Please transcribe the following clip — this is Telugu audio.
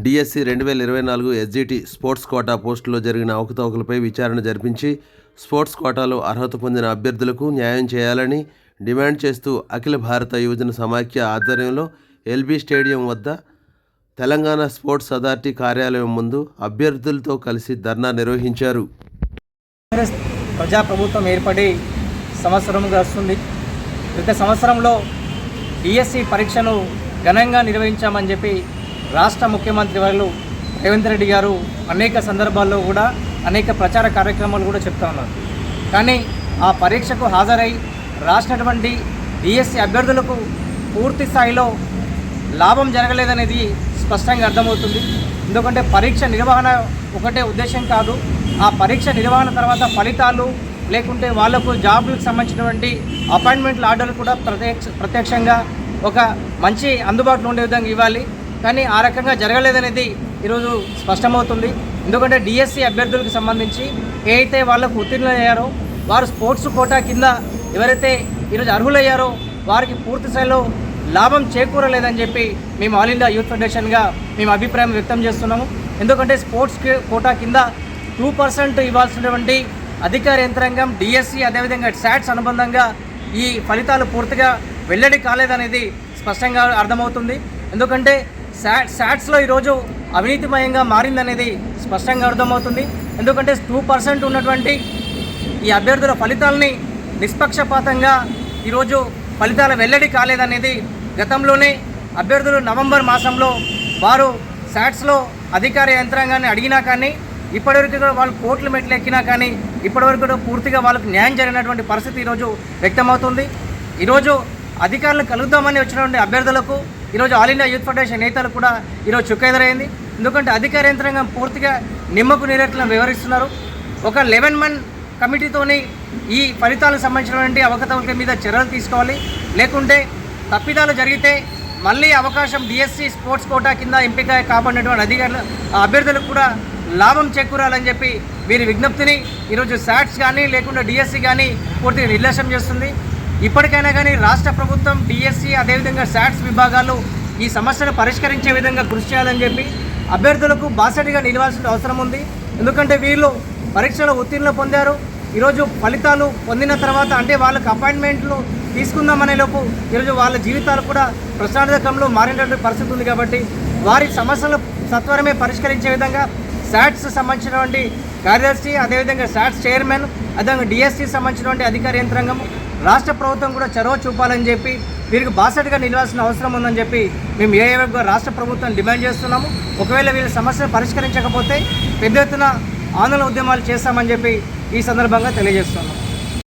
డిఎస్సి రెండు వేల ఇరవై నాలుగు ఎస్జిటి స్పోర్ట్స్ కోటా పోస్టులో జరిగిన అవకతవకలపై విచారణ జరిపించి స్పోర్ట్స్ కోటాలో అర్హత పొందిన అభ్యర్థులకు న్యాయం చేయాలని డిమాండ్ చేస్తూ అఖిల భారత యువజన సమాఖ్య ఆధ్వర్యంలో ఎల్బీ స్టేడియం వద్ద తెలంగాణ స్పోర్ట్స్ అథారిటీ కార్యాలయం ముందు అభ్యర్థులతో కలిసి ధర్నా నిర్వహించారు. ప్రజాప్రభుత్వం ఏర్పడి సంవత్సరం వస్తుంది గత సంవత్సరంలో డిఎస్సి పరీక్షను ఘనంగా నిర్వహించామని చెప్పి రాష్ట్ర ముఖ్యమంత్రి వారు రేవంత్ రెడ్డి గారు అనేక సందర్భాల్లో కూడా అనేక ప్రచార కార్యక్రమాలు కూడా చెప్తా ఉన్నారు. కానీ ఆ పరీక్షకు హాజరై రాసినటువంటి డిఎస్సి అభ్యర్థులకు పూర్తి స్థాయిలో లాభం జరగలేదనేది స్పష్టంగా అర్థమవుతుంది. ఎందుకంటే పరీక్ష నిర్వహణ ఒకటే ఉద్దేశం కాదు. ఆ పరీక్ష నిర్వహణ తర్వాత ఫలితాలు లేకుంటే వాళ్ళకు జాబ్లకు సంబంధించినటువంటి అపాయింట్మెంట్ల ఆర్డర్లు కూడా ప్రత్యక్ష ప్రత్యక్షంగా ఒక మంచి అందుబాటులో ఉండే విధంగా ఇవ్వాలి. కానీ ఆ రకంగా జరగలేదనేది ఈరోజు స్పష్టమవుతుంది. ఎందుకంటే డిఎస్సి అభ్యర్థులకు సంబంధించి ఏ అయితే వాళ్ళకు ఉత్తీర్ణులయ్యారో వారు స్పోర్ట్స్ కోటా కింద ఎవరైతే ఈరోజు అర్హులయ్యారో వారికి పూర్తి స్థాయిలో లాభం చేకూరలేదని చెప్పి మేము ఆల్ ఇండియా యూత్ ఫెడరేషన్గా మేము అభిప్రాయం వ్యక్తం చేస్తున్నాము. ఎందుకంటే స్పోర్ట్స్ కోటా కింద టూ పర్సెంట్ ఇవ్వాల్సినటువంటి అధికార యంత్రాంగం డిఎస్సి అదేవిధంగా శాట్స్ అనుబంధంగా ఈ ఫలితాలు పూర్తిగా వెల్లడి కాలేదనేది స్పష్టంగా అర్థమవుతుంది. ఎందుకంటే శాట్ శాట్స్లో ఈరోజు అవినీతిమయంగా మారిందనేది స్పష్టంగా అర్థమవుతుంది. ఎందుకంటే టూ పర్సెంట్ ఉన్నటువంటి ఈ అభ్యర్థుల ఫలితాలని నిష్పక్షపాతంగా ఈరోజు ఫలితాల వెల్లడి కాలేదనేది గతంలోనే అభ్యర్థులు నవంబర్ మాసంలో వారు శాట్స్లో అధికార యంత్రాంగాన్ని అడిగినా కానీ ఇప్పటివరకు కూడా వాళ్ళు కోట్లు మెట్లు ఎక్కినా కానీ ఇప్పటివరకు కూడా పూర్తిగా వాళ్ళకు న్యాయం జరిగినటువంటి పరిస్థితి ఈరోజు వ్యక్తమవుతుంది. ఈరోజు అధికారులు కలుగుదామని వచ్చినటువంటి అభ్యర్థులకు ఈరోజు ఆల్ ఇండియా యూత్ ఫెడరేషన్ నేతలు కూడా ఈరోజు చుక్కెదురైంది. ఎందుకంటే అధికార యంత్రాంగం పూర్తిగా నిమ్మకు నీరెట్లను వివరిస్తున్నారు. ఒక లెవెన్ మన్ కమిటీతోని ఈ ఫలితాలకు సంబంధించినటువంటి అవకతవకల మీద చర్యలు తీసుకోవాలి. లేకుంటే తప్పిదాలు జరిగితే మళ్ళీ అవకాశం డిఎస్సి స్పోర్ట్స్ కోటా కింద ఎంపిక కాబడినటువంటి అధికారులు ఆ అభ్యర్థులకు కూడా లాభం చేకూరాలని చెప్పి వీరి విజ్ఞప్తిని ఈరోజు శాట్స్ కానీ లేకుంటే డిఎస్సి కానీ పూర్తిగా నిర్లక్ష్యం చేస్తుంది. ఇప్పటికైనా కానీ రాష్ట్ర ప్రభుత్వం డిఎస్సి అదేవిధంగా శాట్స్ విభాగాలు ఈ సమస్యను పరిష్కరించే విధంగా కృషి చేయాలని చెప్పి అభ్యర్థులకు బాసటిగా నిలవాల్సిన అవసరం ఉంది. ఎందుకంటే వీళ్ళు పరీక్షలో ఉత్తీర్ణులు పొందారు. ఈరోజు ఫలితాలు పొందిన తర్వాత అంటే వాళ్ళకి అపాయింట్మెంట్లు తీసుకుందామనే లోపు ఈరోజు వాళ్ళ జీవితాలు కూడా ప్రశాంతకంలో మారినటువంటి పరిస్థితి ఉంది కాబట్టి వారి సమస్యలు సత్వరమే పరిష్కరించే విధంగా శాట్స్ సంబంధించినటువంటి కార్యదర్శి అదేవిధంగా శాట్స్ చైర్మన్ అదేవిధంగా డిఎస్సి సంబంధించినటువంటి అధికార యంత్రాంగం రాష్ట్ర ప్రభుత్వం కూడా చొరవ చూపాలని చెప్పి వీరికి బాసటగా నిలవాల్సిన అవసరం ఉందని చెప్పి మేము ఏఏగా రాష్ట్ర ప్రభుత్వం డిమాండ్ చేస్తున్నాము. ఒకవేళ వీళ్ళ సమస్యను పరిష్కరించకపోతే పెద్ద ఎత్తున ఆందోళన ఉద్యమాలు చేస్తామని చెప్పి ఈ సందర్భంగా తెలియజేస్తున్నాం